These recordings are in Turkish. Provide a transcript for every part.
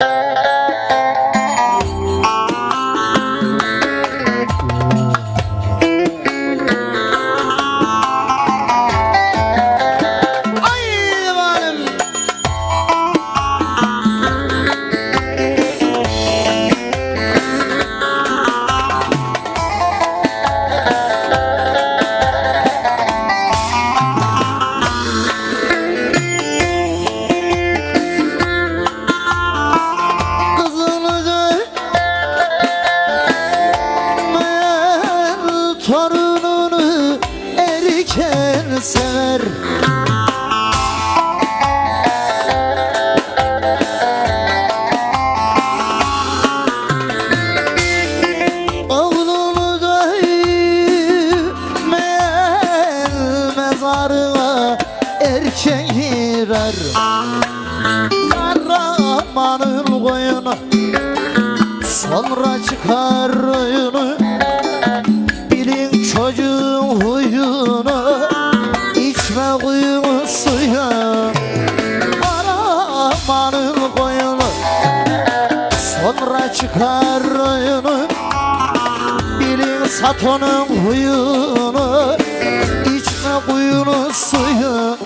Música girer. Kahramanın koyunu Sonra çıkar oyunu. Bilin çocuğun çıkar oyunu. Bilin satonun huyunu İçme kuyunu suyu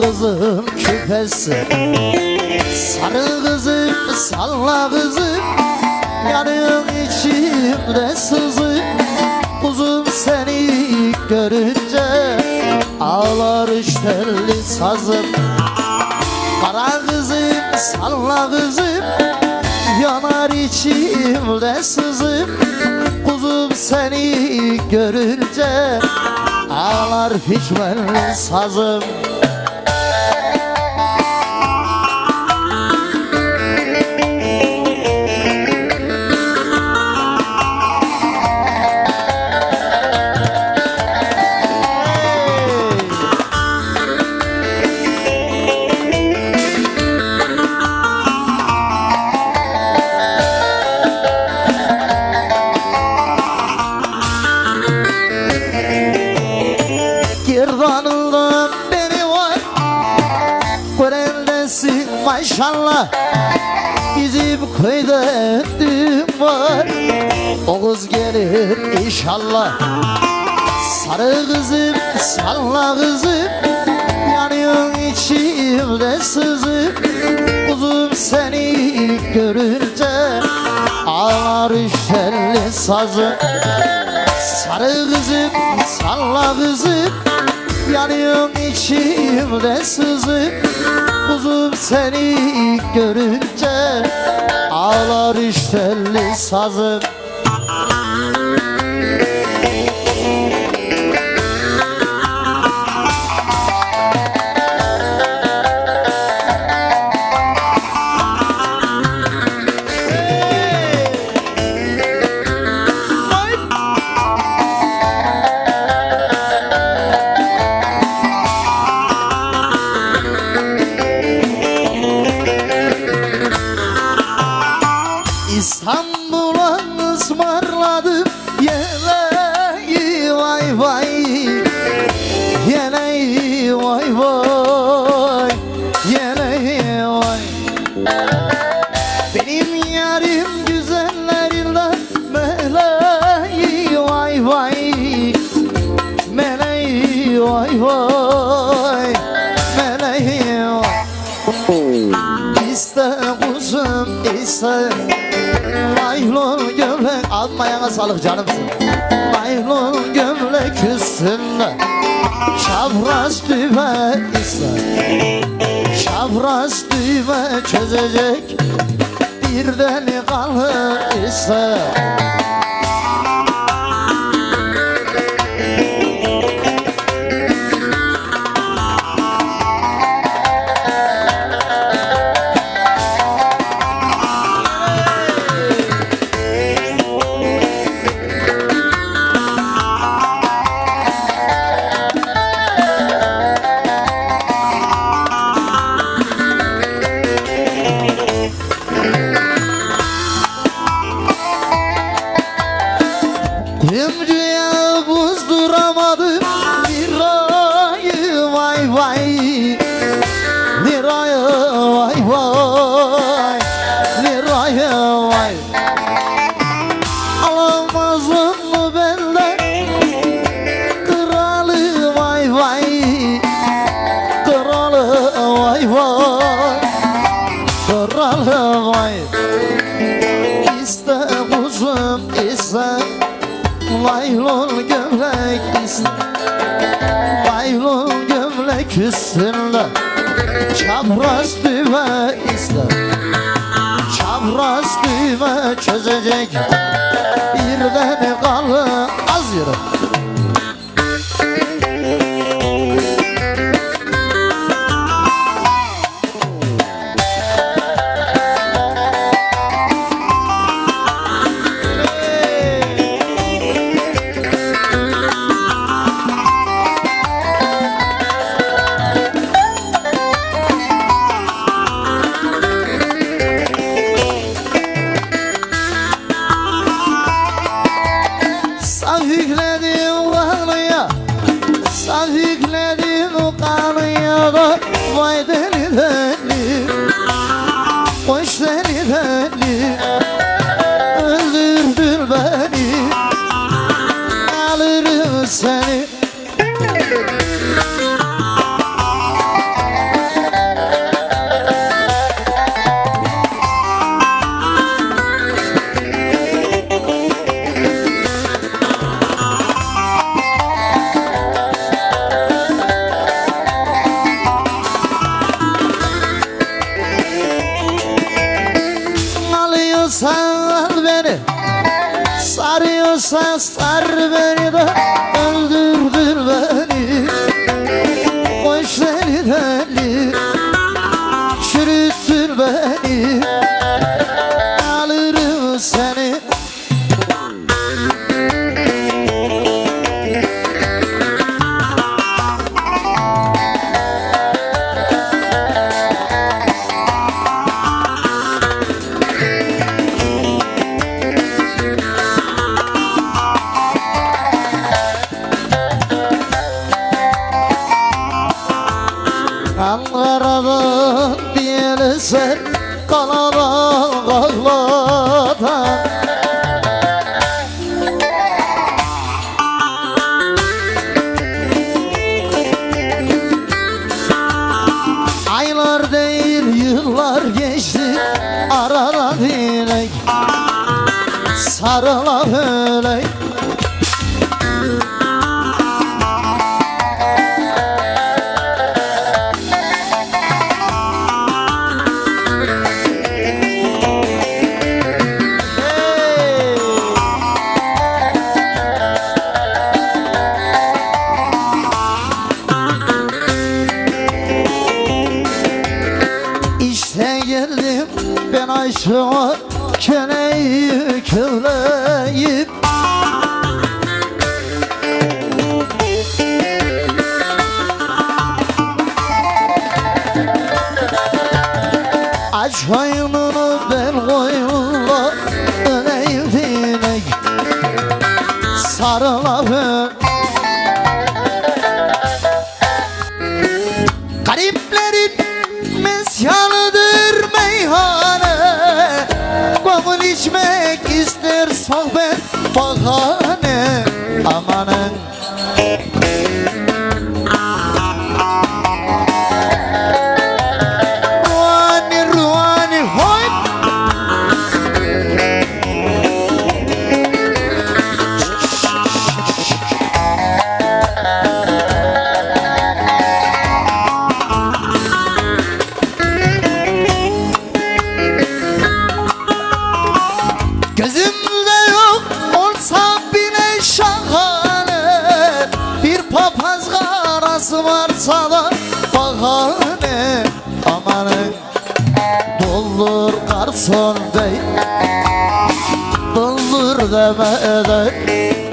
Kızın küpesi. Sarı kızım salla kızım Yanıyor içimde sızı. Kuzum seni görünce Ağlar iştelli sazım Kara kızım salla kızım. Yanar içimde sızım. Kuzum seni görünce Ağlar pişmanlı sazım Maşallah Bizim köyde düğün var. O kız gelir inşallah. Sarı kızım salla kızım Yanıyor içimde sızım Kuzum seni görünce Ağlar işelli sazım Sarı kızım salla kızım Yanıyorum içimde sızıp Kuzum seni görünce Ağlar iştelli sazım iste Naylon gömlek Almayana sağlık canımsın Naylon gömlek üstünde Çapraz düğme iste Çapraz düğme çözecek Bir delikanlı iste Ömrüye üstünde Çapraz düğme iste. Çapraz düğme çözecek. Bir delikanlı az yürü Alıyorsan al beni Sarıyorsan sar beni de Öldürdün Ankara'dan bir ser Kalabalık ağlatan Aylar değil yıllar geçti Arada dilek Sarıla böyle aşığa keleyi köleyip Aç ben koyunla Öleyim Sarılalım Gariplerin garson bey Doldur demeden